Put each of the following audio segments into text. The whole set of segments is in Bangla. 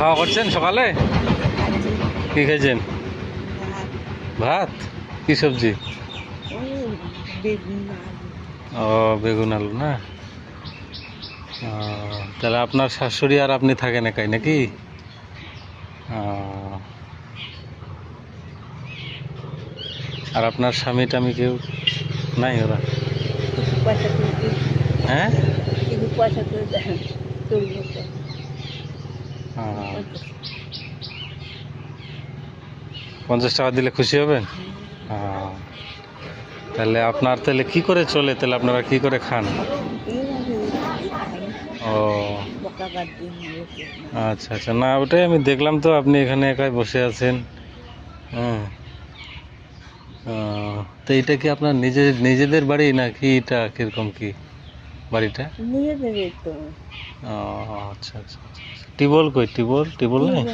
খাওয়া করছেন সকালে? কি খেয়েছেন? ভাত? কি সবজি? ও বেগুন আলু না? তাহলে আপনার শাশুড়ি আর আপনি থাকেন একাই নাকি? আর আপনার স্বামী টামি কেউ নাই ওরা? হ্যাঁ কিছু পয়সা করে দেন চলবো তো ও, পঞ্চাশ টাকা দিলে খুশি হবেন ও। তাহলে আপনার তাহলে কি করে চলে? তাহলে আপনারা কি করে খান? ও। আচ্ছা আচ্ছা। না ওটাই আমি দেখলাম তো আপনি এখানে একাই বসে আছেন। হ্যাঁ। তো এটা কি আপনার নিজের নিজেদের বাড়ি নাকি এটা কীরকম কি? বাড়িটা নিয়ে দেবে তো। ও আচ্ছা আচ্ছা আচ্ছা টিবল কই? টিবল? টিবল নেই?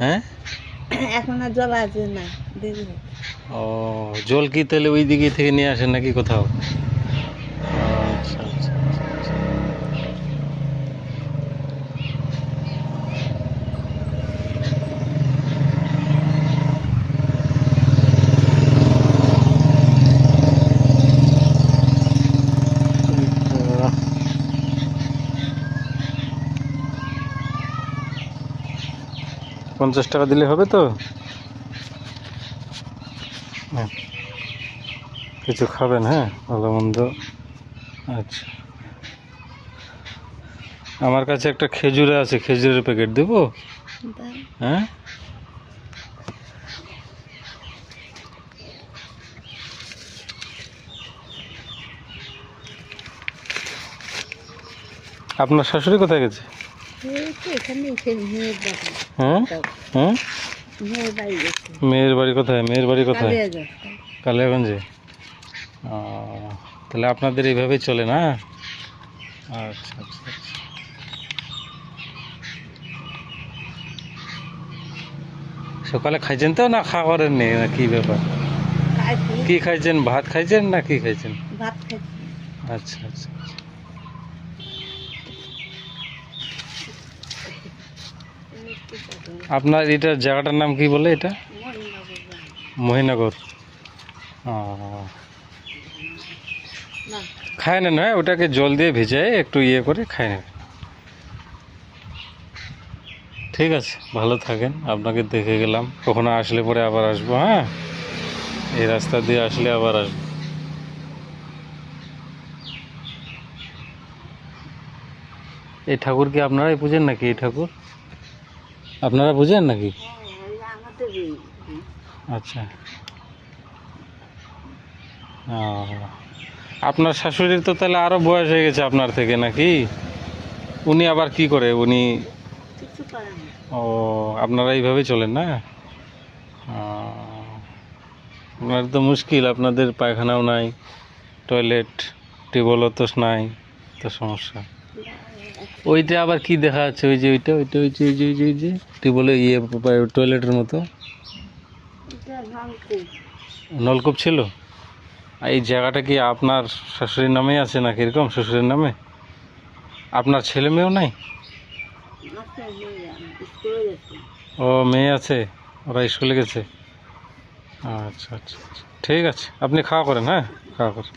হ্যাঁ? এখন আর জল আছে না ও জল কি তাহলে ওই দিকে থেকে নিয়ে আসেন নাকি কোথাও আচ্ছা আচ্ছা আচ্ছা, আচ্ছা। পঞ্চাশ টাকা দিলে হবে তো? হ্যাঁ। কিছু খাবেন হ্যাঁ? ভালো মন্দ। আচ্ছা। আমার কাছে একটা খেজুরে আছে খেজুরের প্যাকেট দেবো? হ্যাঁ? আপনার শাশুড়ি কোথায় গেছে? মেয়ের বাড়ি। কোথায়? মেয়ের বাড়ি কোথায়? কালিয়াগঞ্জে। তাহলে আপনাদের এইভাবেই চলে না? আচ্ছা আচ্ছা আচ্ছা। সকালে খাইছেন তো না খাওয়া করেননি? না কি ব্যাপার? কি খাইছেন? ভাত খাইছেন না কি খাইছেন? ভাত আচ্ছা আচ্ছা আচ্ছা। আপনার এটার জায়গাটার নাম কি বলে এটা? মহিনগর। খায় নেন হ্যাঁ ওটাকে জল দিয়ে ভেজায় একটু ইয়ে করে খায় নেন ঠিক আছে, ভালো থাকেন, আপনাকে দেখে গেলাম। কখনো আসলে পরে আবার আসব হ্যাঁ? এই রাস্তা দিয়ে আসলে আবার আসব। এই ঠাকুর কি আপনারাই পুজেন নাকি এই ঠাকুর? আপনারা বুঝেন নাকি? আচ্ছা। আপনার শাশুড়ির তো তাহলে আরও বয়স হয়ে গেছে আপনার থেকে নাকি? উনি আবার কি করে? উনি ও আপনারা এইভাবে চলেন না? আপনার তো মুশকিল আপনাদের পায়খানাও নাই টয়লেট টিউবওয়েলও তো নাই তো সমস্যা। ওইটা আবার কি দেখা যাচ্ছে? ওই যে ওইটা ওইটা ওই যে ওই যে ওই যে ওই যে। টিউবওয়েলে ইয়ে টয়লেটের মতো। নলকূপ। ছিল? এই জায়গাটা কি আপনার শ্বশুরের নামেই আছে না কীরকম শ্বশুরের নামে? আপনার ছেলে মেয়েও নাই? ও মেয়ে আছে? ওরা স্কুলে গেছে? আচ্ছা আচ্ছা আচ্ছা। ঠিক আছে। আপনি খাওয়া করেন হ্যাঁ? খাওয়া করেন।